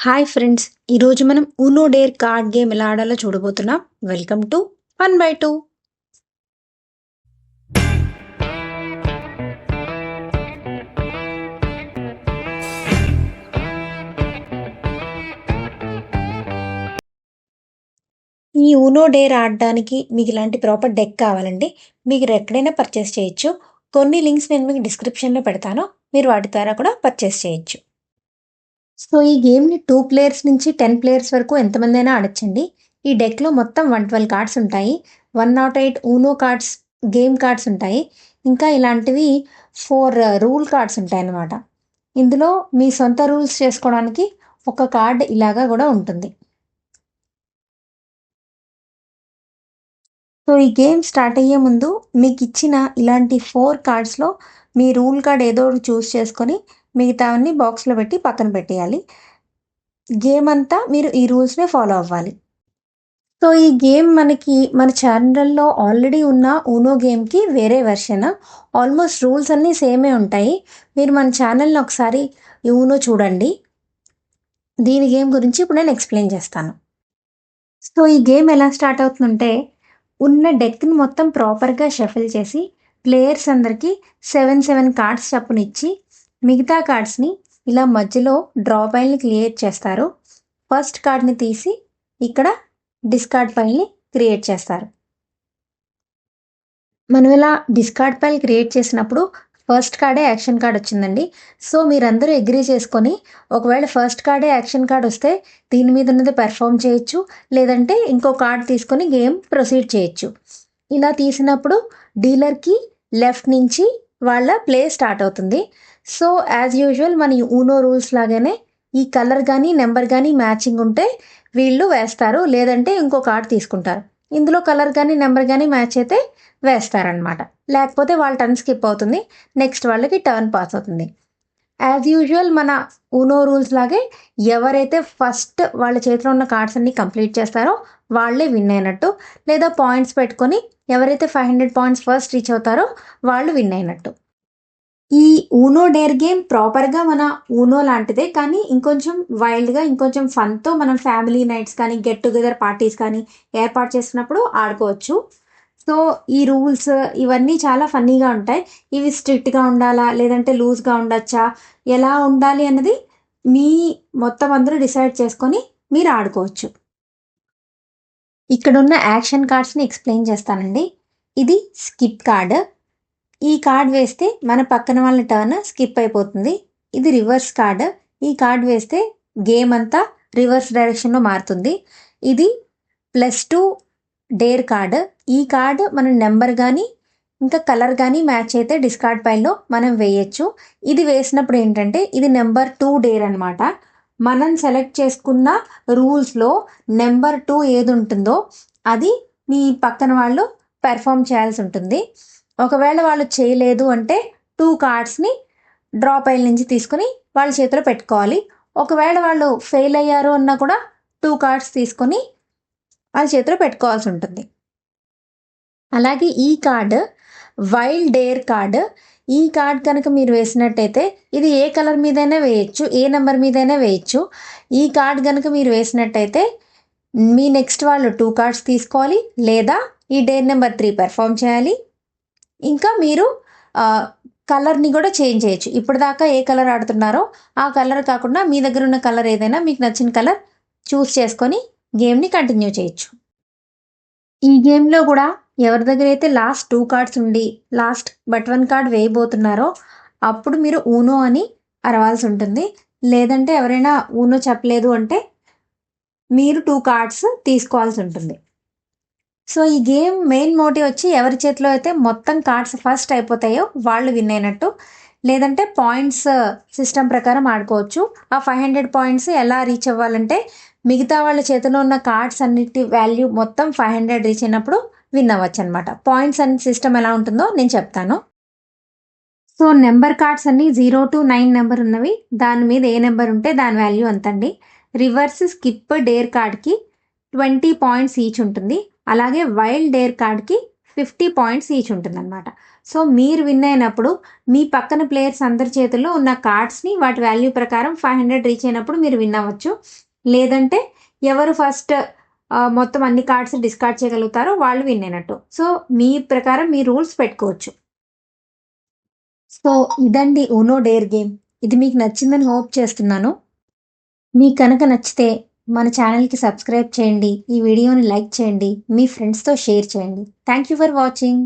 Hi friends ఈరోజు మనం ఊనో dare card game ఎలా ఆడాలో చూడబోతున్నాం. Welcome to one by two ఈ ఊనో డేర్ ఆడడానికి మీకు ఇలాంటి ప్రాపర్ డెక్ కావాలండి. మీరు ఎక్కడైనా పర్చేస్ చేయొచ్చు. కొన్ని లింక్స్ నేను మీకు డిస్క్రిప్షన్లో పెడతాను. మీరు వాటి ద్వారా కూడా పర్చేస్ చేయొచ్చు. సో ఈ గేమ్ని టూ ప్లేయర్స్ నుంచి టెన్ ప్లేయర్స్ వరకు ఎంతమంది అయినా ఆడచ్చండి. ఈ డెక్లో మొత్తం వన్ ట్వెల్వ్ కార్డ్స్ ఉంటాయి. One naught eight Uno cards game cards ఉంటాయి. ఇంకా ఇలాంటివి ఫోర్ రూల్ కార్డ్స్ ఉంటాయి అన్నమాట ఇందులో మీ సొంత రూల్స్ చేసుకోవడానికి ఒక కార్డ్ ఇలాగా కూడా ఉంటుంది. సో ఈ గేమ్ స్టార్ట్ అయ్యే ముందు మీకు ఇచ్చిన ఇలాంటి ఫోర్ కార్డ్స్లో మీ రూల్ కార్డ్ ఏదో ఒకటి చూస్ చేసుకొని మిగతావన్నీ బాక్స్లో పెట్టి పక్కన పెట్టేయాలి. గేమ్ అంతా మీరు ఈ రూల్స్నే ఫాలో అవ్వాలి. సో ఈ గేమ్ మనకి మన ఛానల్లో ఆల్రెడీ ఉన్న ఊనో గేమ్కి వేరే వెర్షన్? ఆల్మోస్ట్ రూల్స్ అన్నీ సేమే ఉంటాయి. మీరు మన ఛానల్ని ఒకసారి ఊనో చూడండి. దీని గేమ్ గురించి ఇప్పుడు నేను ఎక్స్ప్లెయిన్ చేస్తాను. సో ఈ గేమ్ ఎలా స్టార్ట్ అవుతుందంటే ఉన్న డెక్ని మొత్తం ప్రాపర్గా షఫిల్ చేసి ప్లేయర్స్ అందరికీ సెవెన్ సెవెన్ కార్డ్స్ చప్పునిచ్చి మిగతా కార్డ్స్ని ఇలా మధ్యలో డ్రా పైల్ని క్రియేట్ చేస్తారు. ఫస్ట్ కార్డ్ని తీసి ఇక్కడ డిస్కార్డ్ పైల్ని క్రియేట్ చేస్తారు. మనం ఇలా డిస్కార్డ్ పైల్ క్రియేట్ చేసినప్పుడు ఫస్ట్ కార్డే యాక్షన్ కార్డ్ వచ్చిందండి. సో మీరందరూ అగ్రీ చేసుకొని ఒకవేళ ఫస్ట్ కార్డే యాక్షన్ కార్డ్ వస్తే దీని మీద ఉన్నది పెర్ఫామ్ చేయొచ్చు లేదంటే ఇంకో కార్డ్ తీసుకొని గేమ్ ప్రొసీడ్ చేయొచ్చు. ఇలా తీసినప్పుడు డీలర్కి లెఫ్ట్ నుంచి వాళ్ళ ప్లే స్టార్ట్ అవుతుంది. సో యాజ్ యూజువల్ మన ఊనో రూల్స్ లాగానే ఈ కలర్ కానీ నెంబర్ కానీ మ్యాచింగ్ ఉంటే వీళ్ళు వేస్తారు. లేదంటే ఇంకో కార్డ్ తీసుకుంటారు. ఇందులో కలర్ కానీ నెంబర్ కానీ మ్యాచ్ అయితే వేస్తారనమాట లేకపోతే వాళ్ళ టర్న్ స్కిప్ అవుతుంది. నెక్స్ట్ వాళ్ళకి టర్న్ పాస్ అవుతుంది. యాజ్ యూజువల్ మన ఊనో రూల్స్ లాగే ఎవరైతే ఫస్ట్ వాళ్ళ చేతిలో ఉన్న కార్డ్స్ అన్ని కంప్లీట్ చేస్తారో వాళ్ళే విన్ అయినట్టు లేదా పాయింట్స్ పెట్టుకొని ఎవరైతే five hundred points first reach అవుతారో వాళ్ళు విన్ అయినట్టు. ఈ ఊనో డేర్ గేమ్ ప్రాపర్గా మన ఊనో లాంటిదే కానీ ఇంకొంచెం వైల్డ్గా ఇంకొంచెం ఫన్తో మనం ఫ్యామిలీ నైట్స్ కానీ గెట్ టుగెదర్ పార్టీస్ కానీ ఏర్పాటు చేసినప్పుడు ఆడుకోవచ్చు. సో ఈ రూల్స్ ఇవన్నీ చాలా ఫన్నీగా ఉంటాయి. ఇవి స్ట్రిక్ట్గా ఉండాలా లేదంటే లూజ్గా ఉండొచ్చా ఎలా ఉండాలి అన్నది మీ మొత్తం అందరూ డిసైడ్ చేసుకొని మీరు ఆడుకోవచ్చు. ఇక్కడ ఉన్న యాక్షన్ కార్డ్స్ని ఎక్స్ప్లెయిన్ చేస్తానండి. ఇది స్కిప్ కార్డ్. ఈ కార్డ్ వేస్తే మన పక్కన వాళ్ళ టర్న్ స్కిప్ అయిపోతుంది. ఇది రివర్స్ కార్డ్. ఈ కార్డ్ వేస్తే గేమ్ అంతా రివర్స్ డైరెక్షన్లో మారుతుంది. ఇది ప్లస్ టూ డేర్ కార్డ్. ఈ కార్డ్ మన నెంబర్ కానీ ఇంకా కలర్ కానీ మ్యాచ్ అయితే డిస్కార్డ్ పైల్లో మనం వేయచ్చు. ఇది వేసినప్పుడు ఏంటంటే ఇది నెంబర్ టూ డేర్ అనమాట మనం సెలెక్ట్ చేసుకున్న రూల్స్లో నెంబర్ టూ ఏది ఉంటుందో అది మీ పక్కన వాళ్ళు పెర్ఫామ్ చేయాల్సి ఉంటుంది. ఒకవేళ వాళ్ళు చేయలేదు అంటే టూ కార్డ్స్ని డ్రా పైల్ నుంచి తీసుకుని వాళ్ళ చేతిలో పెట్టుకోవాలి. ఒకవేళ వాళ్ళు ఫెయిల్ అయ్యారు అన్నా కూడా టూ కార్డ్స్ తీసుకొని వాళ్ళ చేతిలో పెట్టుకోవాల్సి ఉంటుంది. అలాగే ఈ కార్డ్ వైల్డ్ డేర్ కార్డ్. ఈ కార్డ్ కనుక మీరు వేసినట్టయితే ఇది ఏ కలర్ మీదైనా వేయచ్చు ఏ నెంబర్ మీదైనా వేయచ్చు. ఈ కార్డ్ కనుక మీరు వేసినట్టయితే మీ నెక్స్ట్ వాళ్ళు టూ కార్డ్స్ తీసుకోవాలి లేదా ఈ డేర్ నెంబర్ త్రీ పెర్ఫామ్ చేయాలి. ఇంకా మీరు కలర్ని కూడా చేంజ్ చేయొచ్చు. ఇప్పటిదాకా ఏ కలర్ ఆడుతున్నారో ఆ కలర్ కాకుండా మీ దగ్గర ఉన్న కలర్ ఏదైనా మీకు నచ్చిన కలర్ చూస్ చేసుకొని గేమ్ని కంటిన్యూ చేయొచ్చు. ఈ గేమ్లో కూడా ఎవరి దగ్గర అయితే లాస్ట్ టూ కార్డ్స్ ఉండి లాస్ట్ బట్ వన్ కార్డ్ వేయబోతున్నారో అప్పుడు మీరు ఊనో అని అరవాల్సి ఉంటుంది. లేదంటే ఎవరైనా ఊనో చెప్పలేదు అంటే మీరు టూ కార్డ్స్ తీసుకోవాల్సి ఉంటుంది. సో ఈ గేమ్ మెయిన్ మోటివ్ వచ్చి ఎవరి చేతిలో అయితే మొత్తం కార్డ్స్ ఫస్ట్ అయిపోతాయో వాళ్ళు విన్ అయినట్టు. లేదంటే పాయింట్స్ సిస్టమ్ ప్రకారం ఆడుకోవచ్చు. ఆ ఫైవ్ హండ్రెడ్ పాయింట్స్ ఎలా రీచ్ అవ్వాలంటే మిగతా వాళ్ళ చేతిలో ఉన్న కార్డ్స్ అన్నిటి వాల్యూ మొత్తం ఫైవ్ హండ్రెడ్ రీచ్ అయినప్పుడు విన్ అవ్వచ్చు అనమాట పాయింట్స్ అండ్ సిస్టమ్ ఎలా ఉంటుందో నేను చెప్తాను. సో నెంబర్ కార్డ్స్ అన్ని జీరో టు నైన్ నెంబర్ ఉన్నవి. దాని మీద ఏ నెంబర్ ఉంటే దాని వాల్యూ అంతండి. రివర్స్ స్కిప్ డేర్ కార్డ్కి ట్వంటీ పాయింట్స్ ఈచ్ ఉంటుంది. అలాగే వైల్డ్ డేర్ కార్డ్కి ఫిఫ్టీ పాయింట్స్ ఈచ్ ఉంటుందన్నమాట. సో మీరు విన్ అయినప్పుడు మీ పక్కన ప్లేయర్స్ అందరి చేతుల్లో ఉన్న కార్డ్స్ని వాటి వాల్యూ ప్రకారం ఫైవ్ హండ్రెడ్ రీచ్ అయినప్పుడు మీరు విన్ అవ్వచ్చు. లేదంటే ఎవరు ఫస్ట్ మొత్తం అన్ని కార్డ్స్ డిస్కార్డ్ చేయగలుగుతారో వాళ్ళు విన్ అయినట్టు. సో మీ ప్రకారం మీ రూల్స్ పెట్టుకోవచ్చు. సో ఇదండి ఓనో డేర్ గేమ్ ఇది మీకు నచ్చిందని హోప్ చేస్తున్నాను. మీకు కనుక నచ్చితే మన ఛానల్కి సబ్స్క్రైబ్ చేయండి. ఈ వీడియోని లైక్ చేయండి. మీ ఫ్రెండ్స్తో షేర్ చేయండి. Thank you for watching